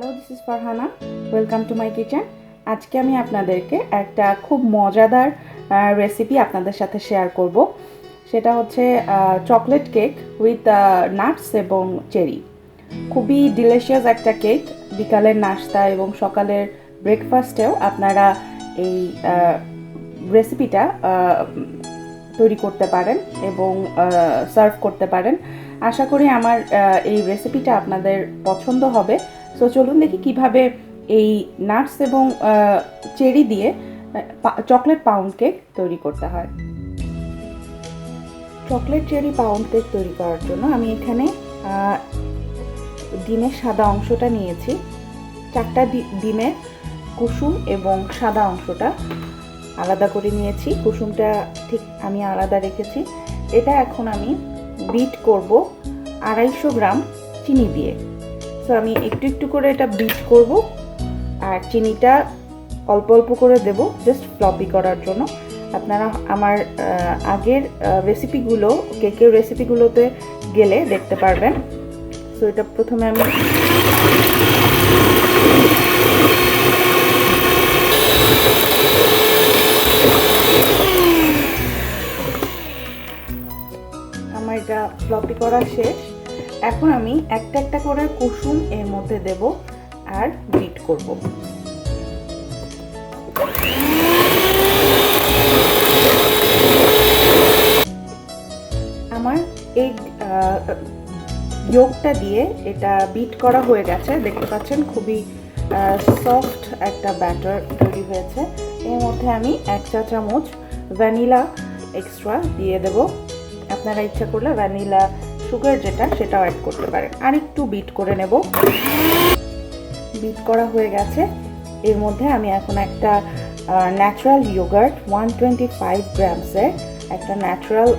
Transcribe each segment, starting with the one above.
Hello this is Farhana welcome to my kitchen আজকে আমি আপনাদেরকে একটা খুব মজাদার রেসিপি আপনাদের সাথে শেয়ার করব। সেটা হচ্ছে চকলেট কেক উইথ নাটস এবং চেরি খুবই ডিলিশিয়াস একটা কেক বিকালের নাস্তা এবং সকালের ব্রেকফাস্টেও আপনারা এই রেসিপিটা তৈরি করতে পারেন এবং সার্ভ করতে পারেন। আশা করি আমার এই রেসিপিটা আপনাদের পছন্দ হবে। সো চলুন দেখি কীভাবে এই নাটস এবং চেরি দিয়ে চকলেট পাউন্ড কেক তৈরি করতে হয়। চকলেট চেরি পাউন্ড কেক তৈরি করার জন্য আমি এখানে ডিমের সাদা অংশটা নিয়েছি। চারটা ডিমের কুসুম এবং সাদা অংশটা আলাদা করে নিয়েছি। কুসুমটা ঠিক আমি আলাদা রেখেছি। এটা এখন আমি বিট করব আড়াইশো গ্রাম চিনি দিয়ে। সো আমি একটু একটু করে এটা বিট করব আর চিনিটা অল্প অল্প করে দেব জাস্ট ফ্লপি করার জন্য। আপনারা আমার আগের রেসিপিগুলো কেকের রেসিপিগুলোতে গেলে দেখতে পারবেন। সো এটা প্রথমে আমি আমার এটা ফ্লপি করা শেষ। এখন আমি একটা একটা করে কুসুম এর মধ্যে দেব আর বিট করব। আমার এই যোগটা দিয়ে এটা বিট করা হয়ে গেছে। দেখতে পাচ্ছেন খুবই সফট একটা ব্যাটার তৈরি হয়েছে। এর মধ্যে আমি এক চা চামচ ভ্যানিলা এক্সট্রা দিয়ে দেব। আপনারা ইচ্ছা করলে ভ্যানিলা সুগার যেটা, সেটাও অ্যাড করতে পারেন আর একটু বিট করে নেব। বিট করা হয়ে গেছে। এর মধ্যে আমি এখন একটা natural yoghurt one twenty five গ্রামসের একটা ন্যাচারাল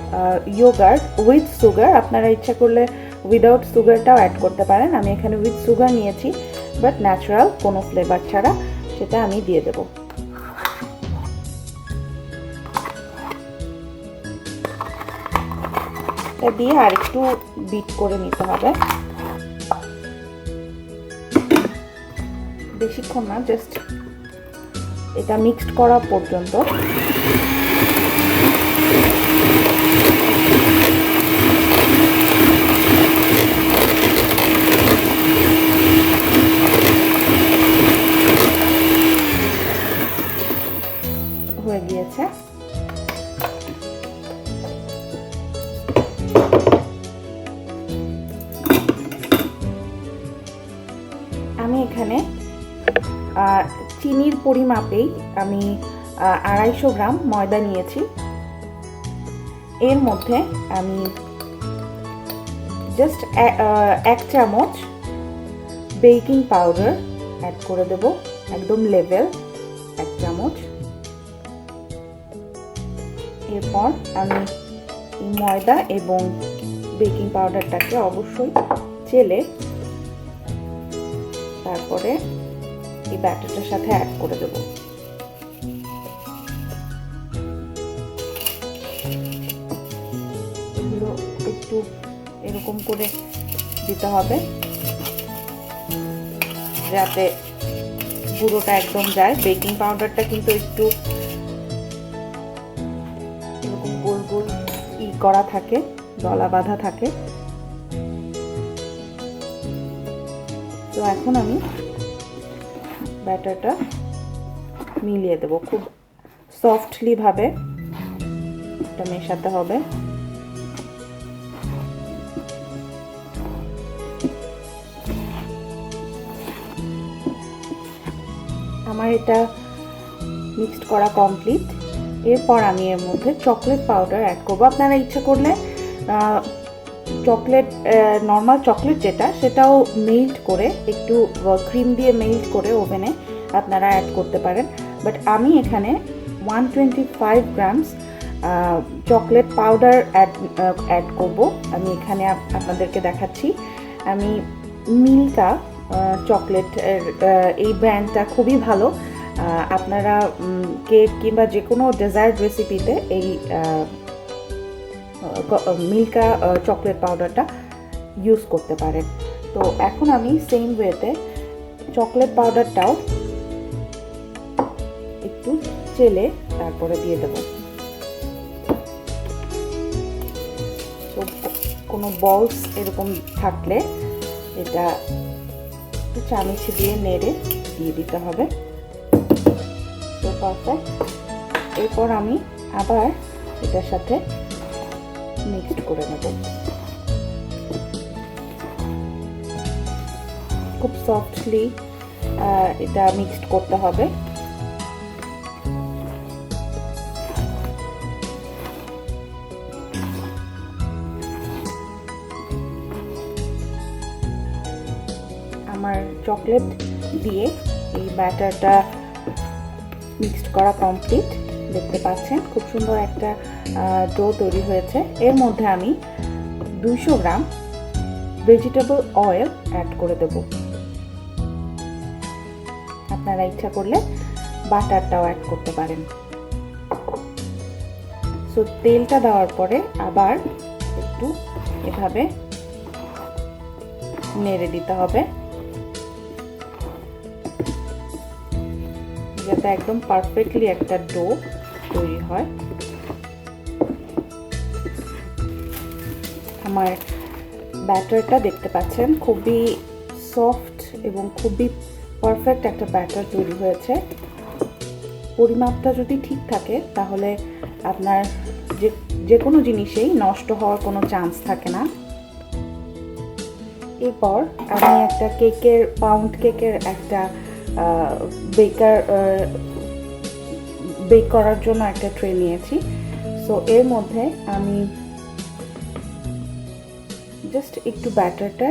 ইয়োগার্ট উইথ সুগার আপনারা ইচ্ছা করলে উইদাউট সুগারটাও অ্যাড করতে পারেন। আমি এখানে উইথ সুগার নিয়েছি বাট ন্যাচারাল কোনো ফ্লেভার ছাড়া সেটা আমি দিয়ে দেবো। এটা দিয়ে আর একটু বিট করে নিতে হবে। বেশিক্ষণ না জাস্ট এটা মিক্সড করা পর্যন্ত। পরিমাপেই আমি আড়াইশো গ্রাম ময়দা নিয়েছি। এর মধ্যে আমি জাস্ট এক চামচ বেকিং পাউডার অ্যাড করে দেব, একদম লেভেল এক চামচ। এরপর আমি ময়দা এবং বেকিং পাউডারটাকে অবশ্যই চেলে তারপরে এই ব্যাটারটার সাথে অ্যাড করে দেব। এগুলো একটু এরকম করে দিতে হবে, যাতে গুঁড়োটা একদম যায়। বেকিং পাউডারটা কিন্তু একটু এরকম গোল গোল ই করা থাকে দলা বাঁধা থাকে। তো এখন আমি ব্যাটারটা মিলিয়ে দেবো। খুব সফটলি ভাবে এটা মেশাতে হবে। আমার এটা মিক্সড করা কমপ্লিট এরপর আমি এর মধ্যে চকলেট পাউডার অ্যাড করব। আপনারা ইচ্ছা করলে চকলেট নর্মাল চকলেট যেটা, সেটাও মেল্ট করে, একটু ক্রিম দিয়ে মেল্ট করে ওভেনে আপনারা অ্যাড করতে পারেন। বাট আমি এখানে one twenty five grams chocolate powder add add করব। আমি এখানে আপনাদেরকে দেখাচ্ছি। আমি মিল্কা চকলেট এই ব্র্যান্ডটা খুবই ভালো। আপনারা কেক কিংবা যে কোনো ডেজার্ট রেসিপিতে এই মিল্কা চকলেট পাউডারটা ইউজ করতে পারেন। তো এখন আমি সেম ওয়েতে চকলেট পাউডারটাও একটু চেলে তারপরে দিয়ে দেব। তো কোনো বলস এরকম থাকলে এটা একটু চামিচি দিয়ে নেড়ে দিয়ে দিতে হবে। তো পারফেক্ট এরপর আমি আবার এটার সাথে মিক্সড করে নেব। খুব সফটলি এটা মিক্সড করতে হবে। আমার চকলেট দিয়ে এই ব্যাটারটা মিক্সড করা কমপ্লিট দেখতে পাচ্ছেন, খুব সুন্দর একটা ডো তৈরি হয়েছে। এর মধ্যে আমি দুইশো গ্রাম ভেজিটেবল অয়েল অ্যাড করে দেব। আপনারা ইচ্ছা করলে বাটারটাও অ্যাড করতে পারেন। সো তেলটা দেওয়ার পরে আবার একটু এভাবে নেড়ে দিতে হবে। যাতে একদম পারফেক্টলি একটা ডো তৈরি হয়। আমার ব্যাটারটা দেখতে পাচ্ছেন, খুবই সফট এবং খুবই পারফেক্ট একটা ব্যাটার তৈরি হয়েছে। পরিমাপটা যদি ঠিক থাকে, তাহলে আপনার যে যে কোনো জিনিসেই নষ্ট হওয়ার কোনো চান্স থাকে না। এরপর আমি একটা কেকের, পাউন্ড কেকের একটা বেকার বেক করার জন্য একটা ট্রে নিয়েছি। সো এর মধ্যে আমি জাস্ট একটু ব্যাটারটা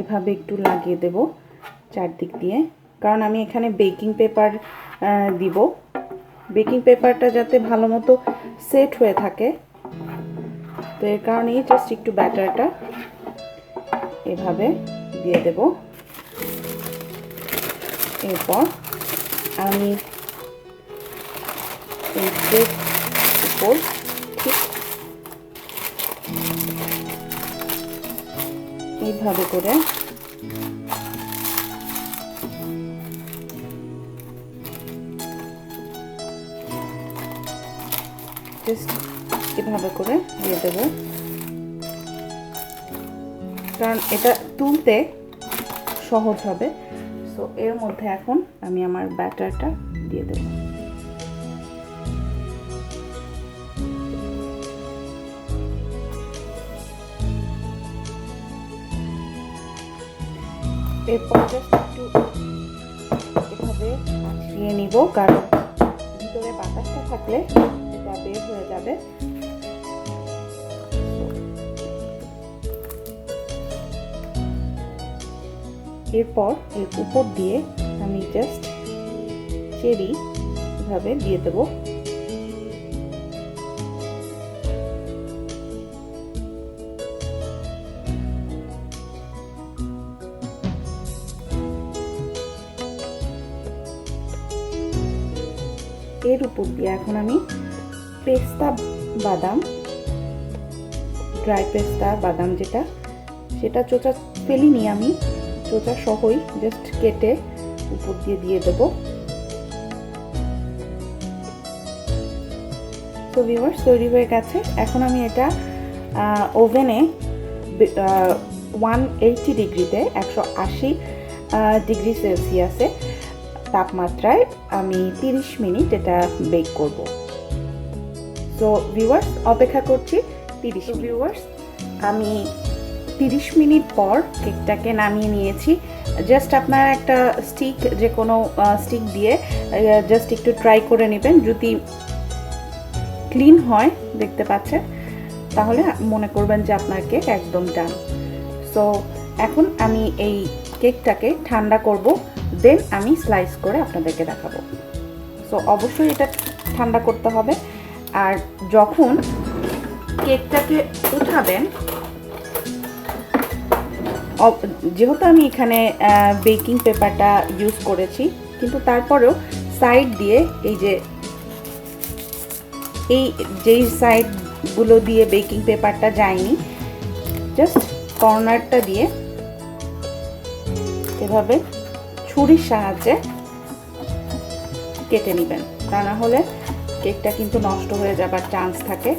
এভাবে একটু লাগিয়ে দেব চারদিক দিয়ে। কারণ আমি এখানে বেকিং পেপার দিব। বেকিং পেপারটা যাতে ভালো মতো সেট হয়ে থাকে। তো এর কারণেই জাস্ট একটু ব্যাটারটা এভাবে দিয়ে দেব। এরপর আমি ব্রেড উপর ঠিক এইভাবে করে এভাবে করে দিয়ে দেব। কারণ এটা তুলতে সহজ হবে। সো এর মধ্যে এখন আমি আমার ব্যাটারটা দিয়ে দেব। এরপর জাস্ট একটু এভাবে আছড়িয়ে নিব, কারণ ভিতরে বাতাসটা থাকলে এটা বের হয়ে যাবে। এরপর এর উপর দিয়ে আমি জাস্ট চেরি এভাবে দিয়ে দেব। এর উপর দিয়ে এখন আমি পেস্তা বাদাম ড্রাই পেস্তা বাদাম যেটা, সেটা চোচা ফেলিনি আমি চোচা সহই জাস্ট কেটে উপর দিয়ে দিয়ে দেবো। তো ভিউয়ার্স তৈরি হয়ে গেছে। এখন আমি এটা ওভেনে ওয়ান এইটি ডিগ্রিতে একশো আশি ডিগ্রি সেলসিয়াসে তাপমাত্রায় আমি তিরিশ মিনিট এটা বেক করব। তো ভিউয়ার্স অপেক্ষা করছি তিরিশ ভিউয়ার্স আমি তিরিশ মিনিট পর কেকটাকে নামিয়ে নিয়েছি। জাস্ট আপনারা একটা স্টিক যে কোনো স্টিক দিয়ে জাস্ট একটু ট্রাই করে নেবেন। যদি ক্লিন হয় দেখতে পাচ্ছেন তাহলে মনে করবেন যে আপনার কেক একদম ডান সো এখন আমি এই কেকটাকে ঠান্ডা করব। দেন আমি স্লাইস করে আপনাদেরকে দেখাবো। সো অবশ্যই এটা ঠান্ডা করতে হবে। আর যখন কেকটাকে উঠাবেন যেহেতু আমি এখানে বেকিং পেপারটা ইউজ করেছি, কিন্তু তারপরেও সাইড দিয়ে এই যে, এই যেই সাইডগুলো দিয়ে বেকিং পেপারটা যায়নি জাস্ট কর্নারটা দিয়ে এভাবে ছুরির সাহায্যে কেটে নেবেন। তা না হলে কেকটা কিন্তু নষ্ট হয়ে যাবার চান্স থাকে।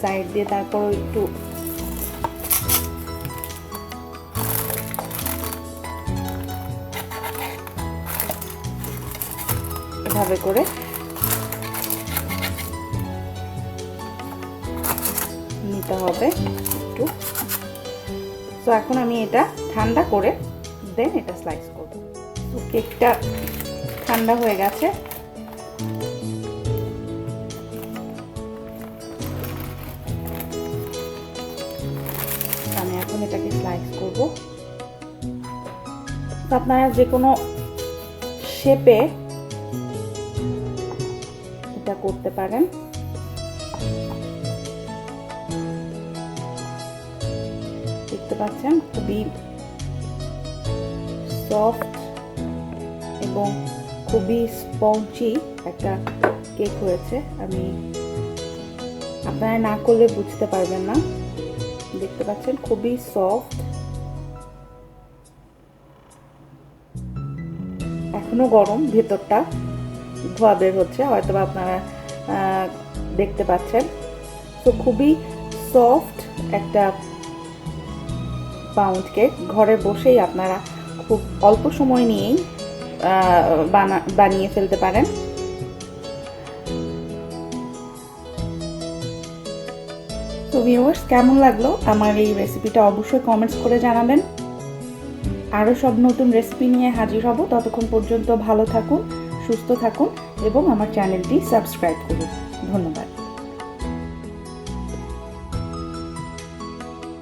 সাইড দিয়ে তারপর একটু এভাবে করে নিতে হবে একটু। তো এখন আমি এটা ঠান্ডা করে দেন, এটা স্লাইস করব। তো কেকটা ঠান্ডা হয়ে গেছে। আমি এখন এটাকে স্লাইস করব। আপনারা যে কোনো শেপে এটা করতে পারেন। দেখতে পাচ্ছেন? খুবই সফট এবং খুবই স্পঞ্জি একটা কেক হয়েছে। আমি আপনারা না করলে বুঝতে পারবেন না। দেখতে পাচ্ছেন, খুবই সফট এখনও গরম, ভেতরটা ধোয়া বের হচ্ছে হয়তো আপনারা দেখতে পাচ্ছেন। তো খুবই সফট একটা পাউন্ড কেক ঘরে বসেই আপনারা খুব অল্প সময় নিয়েই বানা, বানিয়ে ফেলতে পারেন। তো ভিউয়ার্স কেমন লাগল? আমার এই রেসিপিটা অবশ্যই কমেন্টস করে জানাবেন। আরও সব নতুন রেসিপি নিয়ে হাজির হব। ততক্ষণ পর্যন্ত ভালো থাকুন, সুস্থ থাকুন এবং আমার চ্যানেলটি সাবস্ক্রাইব করুন। ধন্যবাদ।